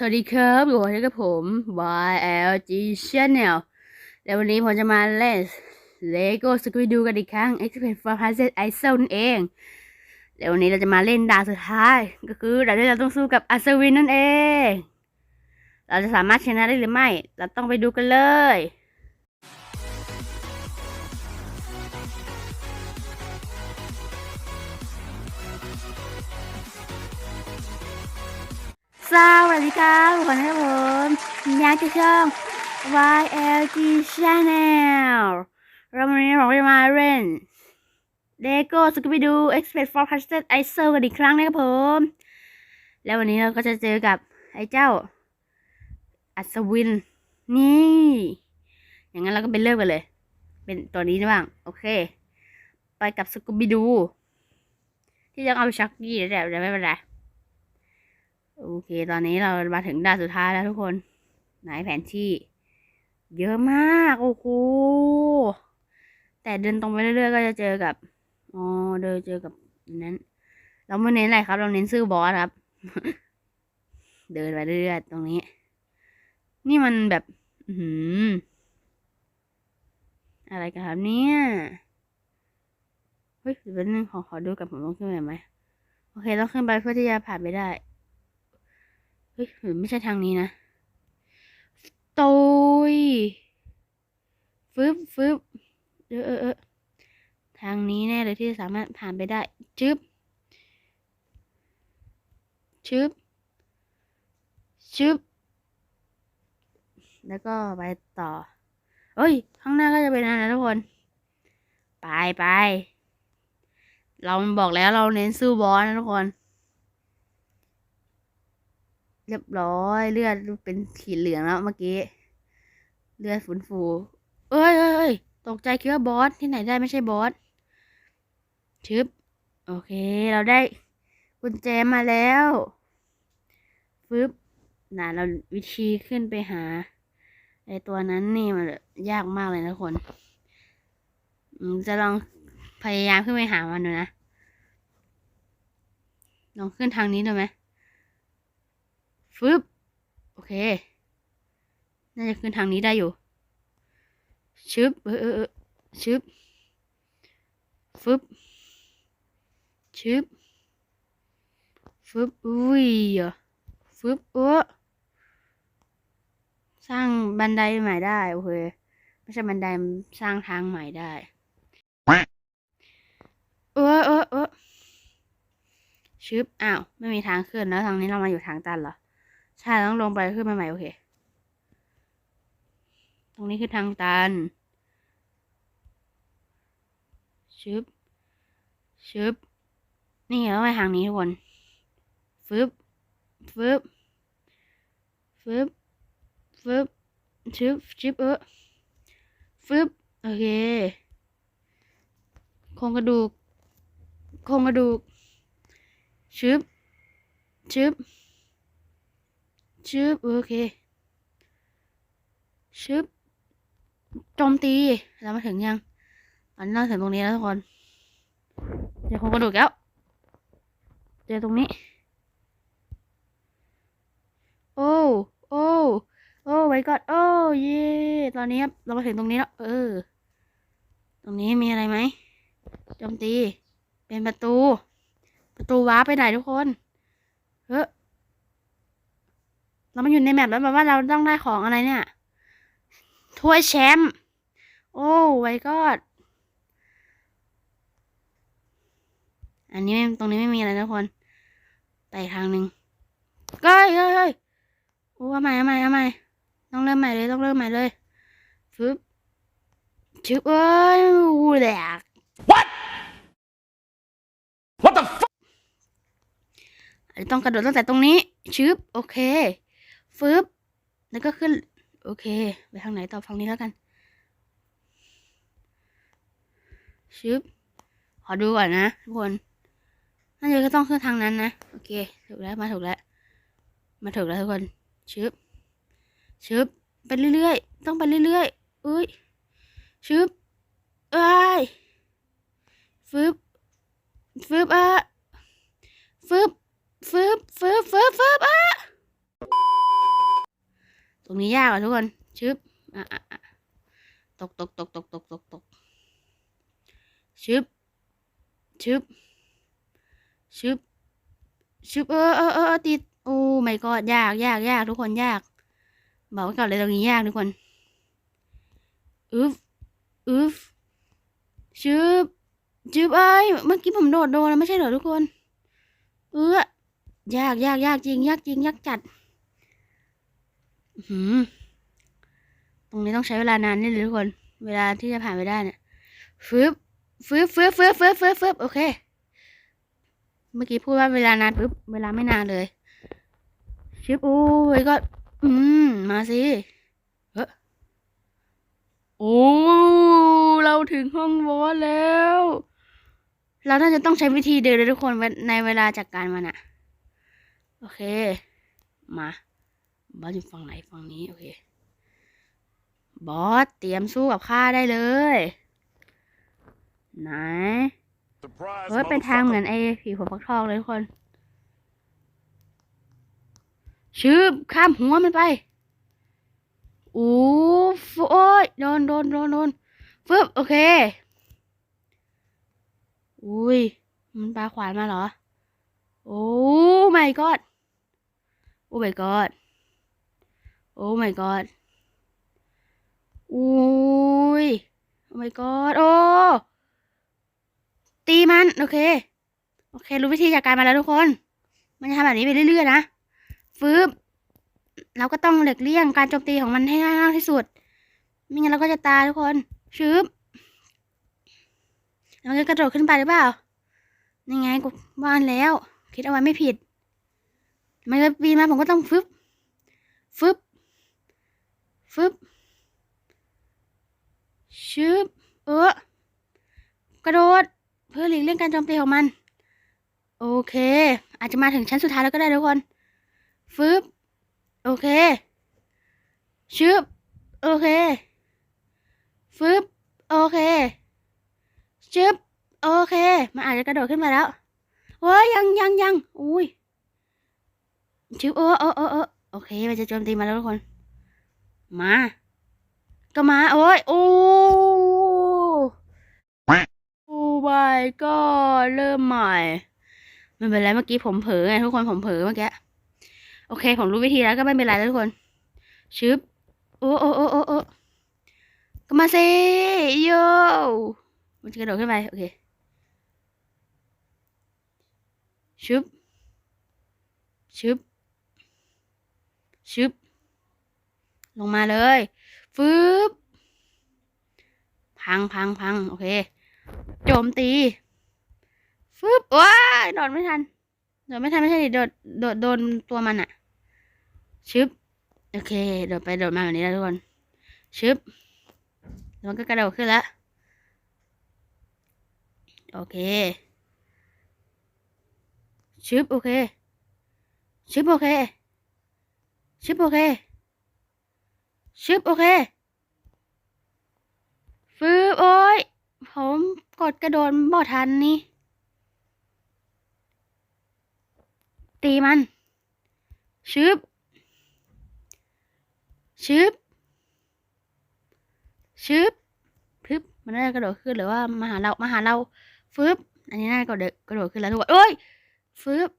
สวัสดีครับอยู่กับผม YLG Channel แล้ววันนี้ผมจะมาเล่น Lego Scooby-Doo กันอีกครั้ง Express for Princess i s o นั่นเอง แล้ววันนี้เราจะมาเล่นด่านสุดท้าย ก็คือด่านที่เราต้องสู้กับอัศวินนั่นเอง เราจะสามารถชนะได้หรือไม่ เราต้องไปดูกันเลย สวัสดีครับทุกคนครับผมยากที่ช่อง YLG Channel เราวันนี้เราจะมาเล่น Lego Scooby-Doo Express for Princess i s o กันอีกครั้งนะครับผม แล้ววันนี้เราก็จะเจอกับไอ้เจ้า อัศวิน นี่ อย่างนั้นเราก็ไปเริ่มกันเลย เป็นตัวนี้บ้าง โอเค ไปกับสกูบิดูที่จะเอาชักกี้แต่แต่ไม่เป็นไร โอเค ตอนนี้เรามาถึงด่านสุดท้ายแล้วทุกคน ไหนแผนที่ เยอะมาก โอ้โห แต่เดินตรงไปเรื่อยๆ ก็จะเจอกับ อ๋อ เดินเจอกับนั้น เราไม่เน้นอะไรครับ เราเน้นซื้อบอสครับ เดินไปเรื่อยๆ ตรงนี้ นี่มันแบบ อือหือะไรกันครับเนี่ย เฮ้ยเดี๋ยวนึงขอขอดูกับผมต้องขึ้นไปไหม โอเค ต้องขึ้นไปเพื่อที่จะผ่านไปได้ ฮ้ยหรือไม่ใช่ทางนี้นะโตยฟึบฟึบเออเออเออทางนี้แน่เลยที่สามารถผ่านไปได้ จึ๊บชึบชึบ แล้วก็ไปต่อ เอ้ย ข้างหน้าก็จะเป็นอะไรทุกคน ไปไป เราบอกแล้วเราเน้นสู้บอสนะทุกคน เรียบร้อยเลือดเป็นขีดเหลืองแล้วเมื่อกี้ เลือดฟูนฟูเอ้ยเอ้ยเอ้ยตกใจคิดว่าบอสที่ไหนได้ไม่ใช่บอสชึบ โอเค เราได้กุญแจมาแล้วฟึบน่ะเราวิธีขึ้นไปหาไอตัวนั้นนี่มันยากมากเลยนะคนจะลองพยายามขึ้นไปหามันดูนะ ลองขึ้นทางนี้ดูไหม ฟึบโอเค น่าจะขึ้นทางนี้ได้อยู่ ชึบเออเออชึบฟึบชึบฟึบอุ้ยอะฟึบเออสร้างบันไดใหม่ได้โอเคไม่ใช่บันไดสร้างทางใหม่ได้เออเออเออชึบอ้าว ไม่มีทางขึ้นแล้วทางนี้เรามาอยู่ทางตันเหรอ ใช่ต้องลงไปขึ้นมาใหม่โอเค ตรงนี้คือทางตันชึบชึบนี่ต้องไปทางนี้ทุกคนฟึบฟึบฟึบฟึบชึบชึบเออฟึบโอเคโครงกระดูกโครงกระดูกชึบชึบ ชึบโอเคชึบโจมตีเรามาถึงยังตอนนี้เราถึงตรงนี้แล้วทุกคนเจอโครงกระดูกแล้วเจอตรงนี้ โอ้โอ้โอ้ไว้ก่อนโอ้เย่ตอนนี้ครับเรามาถึงตรงนี้แล้วเออ ตรงนี้มีอะไรไหมโจมตี เป็นประตู ประตูว้าไปไหนทุกคนเฮ้ย เรามาอยู่ในแมปแล้วแบบว่าเราต้องได้ของอะไรเนี่ย ถ้วยแชมป์ โอ้ไว้ก็อันนี้ไม่ตรงนี้ไม่มีอะไรนะทุกคน ไปอีกทางหนึ่งก็เฮ้ยเฮ้ยโอ้เอาใหม่เอาใหม่เอาใหม่ต้องเริ่มใหม่เลยต้องเริ่มใหม่เลยฟึบชึบเอ้ยอู้แหลก What the fuck? อาจจะต้องกระโดดตั้งแต่ตรงนี้ชึบโอเค ฟึบแล้วก็ขึ้น โอเค ไปทางไหนต่อฝั่งนี้แล้วกันชึบขอดูก่อนนะทุกคนน่าจะก็ต้องขึ้นทางนั้นนะโอเค ถูกแล้วมาถูกแล้ว มาถูกแล้วทุกคนชึบชึบไปเรื่อยๆต้องไปเรื่อยๆอุ้ยชึบเอ้ยฟึบฟึบอะฟึบฟึบฟึบฟึบฟึบอะ ตรงนี้ยากอะทุกคนชึบอะอะอะตกตกตกตกตกตกตกชึบชึบชึบชึบเออเออเออติดโอ้ไม่ก็ยากยากยากทุกคนยากบอกไว้ก่อนเลยตรงนี้ยากทุกคนอึฟอึฟชึบชึบเอ้ยเมื่อกี้ผมโดดโดนแล้วไม่ใช่เหรอทุกคน เออยากยากยากจริงยากจริงยากจัด ตรงนี้ต้องใช้เวลานานนิดเลยทุกคน เวลาที่จะผ่านไปได้เนี่ยฟึบฟึบฟึบฟึบฟึบฟึบฟึบโอเค เมื่อกี้พูดว่าเวลานานปุ๊บ เวลาไม่นานเลยชิบโอ้ยก็ อืม มาสิเฮ้อโอ้ เราถึงห้องบอสแล้ว เราน่าจะต้องใช้วิธีเดินเลยทุกคนในเวลาจัดกการมันอะโอเค มา บอสอยู่ฝั่งไหนฝั่งนี้โอเค บอสเตรียมสู้กับข้าได้เลย ไหน Surprise, เฮ้ยเป็นทางเหมือน motherfucker. ไอ้ผีหัวฟักทองเลยทุกคนชืบข้ามหัวมันไปโอ้ฟโอ้ยโดนโดนโดนโดนฟึบโอเค อุ้ย มันปาขวานมาเหรอ โอ้ my god โอ้ my god โอ้ my god อุ้ย โอ้ my god โอ้ ตีมัน โอเค โอเค รู้วิธีจัดการมาแล้วทุกคน มันจะทำแบบนี้ไปเรื่อยๆนะฟืบเราก็ต้องหลีกเลี่ยงการโจมตีของมันให้มากที่สุด ไม่งั้นเราก็จะตายทุกคนชืบแล้วมันจะกระโดดขึ้นไปหรือเปล่ายังไงกูว่านแล้ว คิดเอาไว้ไม่ผิด มันจะปีนมาผมก็ต้องฟึบฟึบ ฟึบชืบเออกระโดด เพื่อหลีกเลี่ยงการโจมตีของมัน โอเค อาจจะมาถึงชั้นสุดท้ายแล้วก็ได้ทุกคนฟึบโอเคชึบโอเคฟึบโอเคชึบโอเค มันอาจจะกระโดดขึ้นมาแล้วโอ้ยยังยังยังอุ้ยชึบโอ้โอ้โอ้โอ้โอเค มันจะโจมตีมาแล้วทุกคน มาก็มาโอ้ยโอ้โอ้ my god เริ่มใหม่ไม่เป็นไรเมื่อกี้ผมเผลอไงทุกคนผมเผลอเมื่อกี้โอเค ผมรู้วิธีแล้วก็ไม่เป็นไรแล้วทุกคนชึบโอ้โอ้โอ้โอ้โอ้ก็มาสิโยมันจะกระโดดขึ้นไปโอเคชึบชึบชึบ ลงมาเลยฟึบพังพังพังโอเค โจมตีฟึบว้ายโดดไม่ทัน โดดไม่ทันไม่ใช่ดิโดดโดดโดนตัวมันอะชึบ โอเค โดดไปโดดมาแบบนี้แล้วทุกคน ชึบแล้วมันก็กระโดดขึ้นแล้ว โอเค ชึบ โอเค ชึบ โอเค ชึบ โอเค ชึบโอเคฟึบโอ้ย ผมกดกระโดดบ่ทันนี่ ตีมันชึบชึบชึบพึบมันน่าจะกระโดดขึ้นหรือว่ามาหาเรามาหาเราฟึบอันนี้น่าจะกระโดดกระโดดขึ้นแล้วทุกคนเอ้ยฟึบ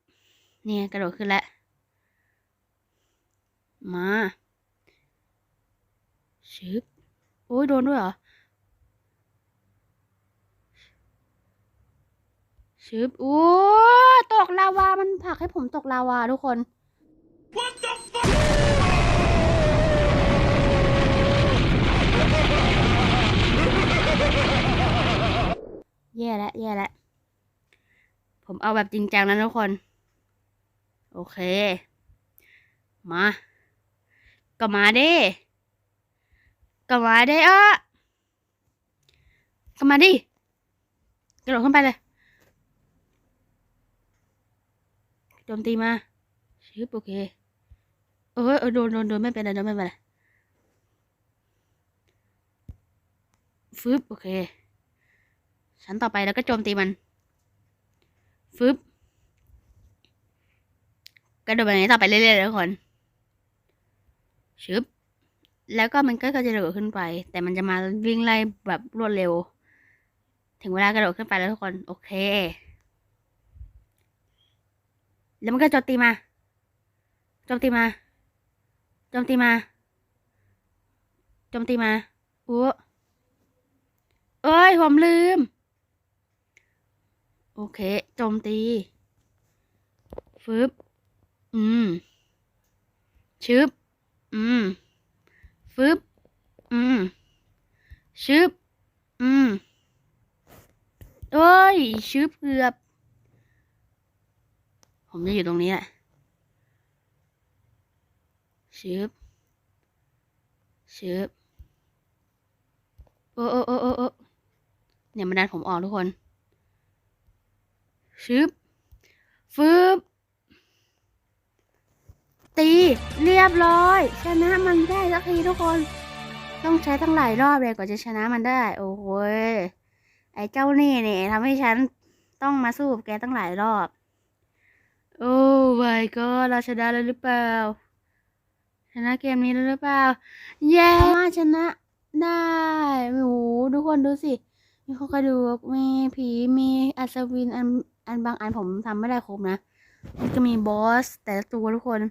เนี่ยกระโดดขึ้นแล้ว มา ชึบโอ้ยโดนด้วยเหรอชึบโอ้ยตกลาวา มันผลักให้ผมตกลาวาทุกคน What the fuck? แย่แล้วแย่แล้วผมเอาแบบจริงจังนะทุกคน โอเค มา ก็มาดิ ก็มาไดิเออก็มาดิกระโดดขึ้นไปเลยโจมตีมาชิบโอเคเออเออโดนโดนโดนไม่เป็นไรโดนไม่เป็นไรฟึบโอเคชั้นต่อไปแล้วก็โจมตีมันฟึบกระโดดแบบนี้ต่อไปเรื่อยๆทุกคนชึบ แล้วก็มันก็จะกระโดดขึ้นไป แต่มันจะมาวิ่งไล่แบบรวดเร็ว ถึงเวลากระโดดขึ้นไปแล้วทุกคนโอเค แล้วมันก็โจมตีมาโจมตีมาโจมตีมาโจมตีมาอู้เอ้ยผมลืม โอเคโจมตีฟึบอืมชึบอืม ฟึบ อืม ชึบ อืมเอ้ย ชึบเกือบ ผมจะอยู่ตรงนี้แหละ ชึบ ชึบ โอ้โอ้โอ้โอ้โอ้เนี่ยมันดันผมออกทุกคน ชึบ ฟึบ ตีเรียบร้อย ชนะมันได้สักทีทุกคน ต้องใช้ตั้งหลายรอบเลยกว่าจะชนะมันได้ โอ้โหยไอ้เจ้านี่เนี่ยทำให้ฉันต้องมาสู้กับแกตั้งหลายรอบ โอ้ my god เราชนะแล้วหรือเปล่า ชนะเกมนี้แล้วหรือเปล่า เย้มาชนะได้โอ้โหทุกคนดูสิ มีโครงกระดูก มีผีมีอัศวินอันอันบางอันผมทำไม่ได้ครบนะมันก็มีบอสแต่ละตัวทุกคน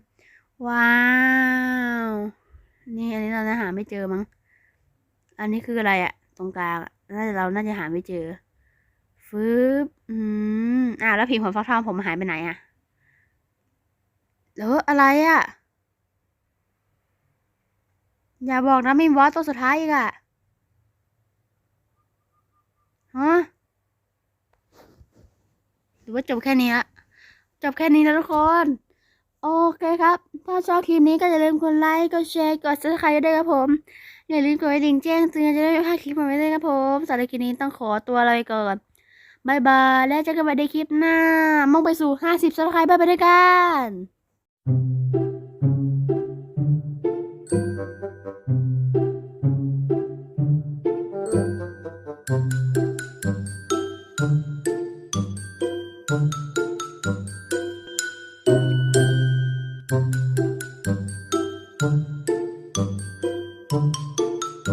ว้าว นี่อันนี้เราหาไม่เจอมั้ง อันนี้คืออะไรอะตรงกลางน่าจะเราน่าจะหาไม่เจอฟึบอืมอ่าแล้วผีหัวฟักทองผมหายไปไหนอะแล้วอะไรอะอย่าบอกนะมีบอสตัวสุดท้ายอีกอะฮะหรือว่าจบแค่นี้ละจบแค่นี้แล้วทุกคน โอเคครับ ถ้าชอบคลิปนี้ก็อย่าลืมกดไลค์ กดแชร์ กดซับสไครต์ด้วยครับผม อย่าลืมกดกระดิ่งแจ้งเตือนจะได้ไม่พลาดคลิปใหม่ได้วยครับผมสำหรับคลิปนี้ต้องขอตัวลาไปก่อนบายบาย แล้วเจอกันใหม่ในคลิปหน้า มุ่งไปสู่ 50ซับสไครต์ไปด้วยกัน